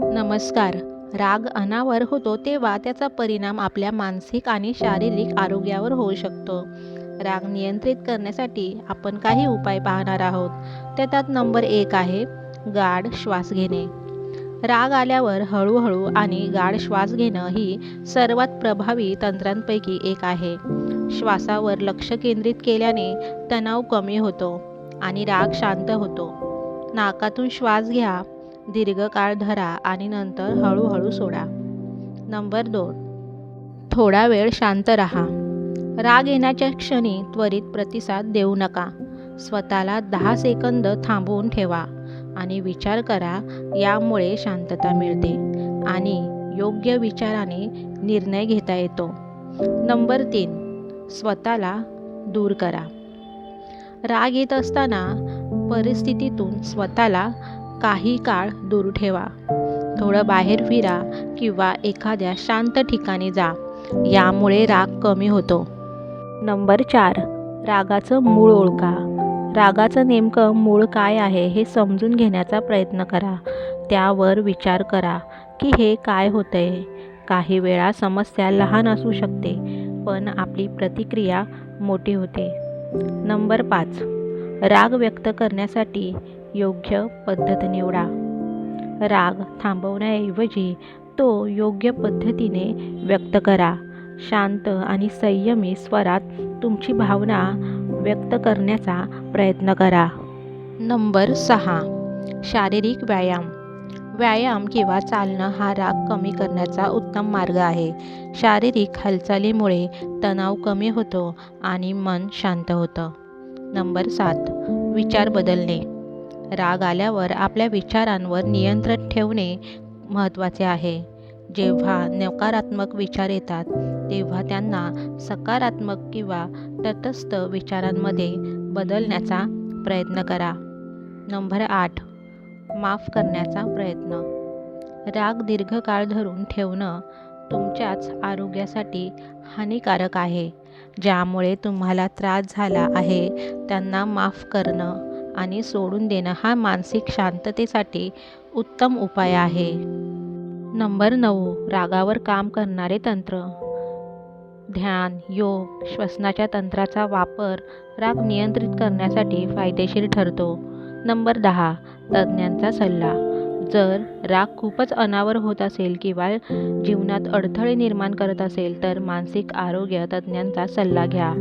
नमस्कार. राग अनावर होतो तेव्हा त्याचा परिणाम आपल्या मानसिक आणि शारीरिक आरोग्यावर होऊ शकतो. राग नियंत्रित करण्यासाठी आपण काही उपाय पाहणार आहोत. त्यात नंबर एक आहे गाढ श्वास घेणे. राग आल्यावर हळूहळू आणि गाढ श्वास घेणं ही सर्वात प्रभावी तंत्रांपैकी एक आहे. श्वासावर लक्ष केंद्रित केल्याने तणाव कमी होतो आणि राग शांत होतो. नाकातून श्वास घ्या. दीर्घकाळ धरा आणि नंतर हळूहळू सोडा. नंबर दोन. थोडा वेळ शांत राहा. राग येण्याच्या क्षणी त्वरित प्रतिसाद देऊ नका. स्वतःला दहा सेकंद थांबवून ठेवा आणि विचार करा यामुळे शांतता मिळते आणि योग्य विचाराने निर्णय घेता येतो. नंबर तीन. स्वतःला दूर करा. राग येत असताना परिस्थितीतून स्वतःला काही काळ दूर ठेवा. थोडं बाहेर फिरा किंवा एखाद्या शांत ठिकाणी जा. यामुळे राग कमी होतो. नंबर चार. रागाचं मूळ ओळखा. रागाचं नेमकं मूळ काय आहे हे समजून घेण्याचा प्रयत्न करा. त्यावर विचार करा की हे काय होतंय. काही वेळा समस्या लहान असू शकते पण आपली प्रतिक्रिया मोठी होते. नंबर पाच. राग व्यक्त करण्यासाठी योग्य पद्धत निवडा. राग थांबवण्याऐवजी तो योग्य पद्धतीने व्यक्त करा. शांत आणि संयमी स्वरात तुमची भावना व्यक्त करण्याचा प्रयत्न करा. नंबर सहा. शारीरिक व्यायाम. व्यायाम किंवा चालणं हा राग कमी करण्याचा उत्तम मार्ग आहे. शारीरिक हालचालीमुळे तणाव कमी होतो आणि मन शांत होतं. नंबर सात. विचार बदलणे. राग आल्यावर आपल्या विचारांवर नियंत्रण ठेवणे महत्त्वाचे आहे. जेव्हा नकारात्मक विचार येतात तेव्हा त्यांना सकारात्मक किंवा तटस्थ विचारांमध्ये बदलण्याचा प्रयत्न करा. नंबर आठ माफ करण्याचा प्रयत्न. राग दीर्घकाळ धरून ठेवणं तुमच्याच आरोग्यासाठी हानिकारक आहे. ज्यामुळे तुम्हाला त्रास झाला आहे त्यांना माफ करणं आणि सोडून देणं हा मानसिक शांततेसाठी उत्तम उपाय आहे. नंबर नऊ रागावर काम करणारे तंत्र. ध्यान योग श्वसनाच्या तंत्राचा वापर राग नियंत्रित करण्यासाठी फायदेशीर ठरतो. नंबर दहा तज्ज्ञांचा सल्ला. जर राग खूपच अनावर होत असेल किंवा जीवनात अडथळे निर्माण करत असेल तर मानसिक आरोग्य तज्ज्ञांचा सल्ला घ्या.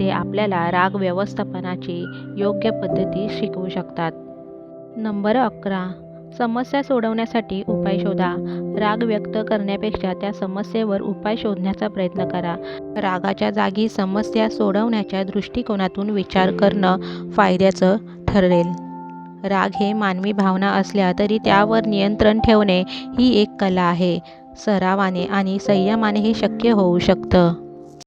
ते आपल्याला राग व्यवस्थापनाची योग्य पद्धती शिकवू शकतात. नंबर अकरा. समस्या सोडवण्यासाठी उपाय शोधा. राग व्यक्त करण्यापेक्षा त्या समस्येवर उपाय शोधण्याचा प्रयत्न करा. रागाच्या जागी समस्या सोडवण्याच्या दृष्टिकोनातून विचार करणं फायद्याचं ठरेल. राग हे मानवी भावना असल्या तरी त्यावर नियंत्रण ठेवणे ही एक कला आहे. सरावाने आणि संयमाने हे शक्य होऊ शकतं.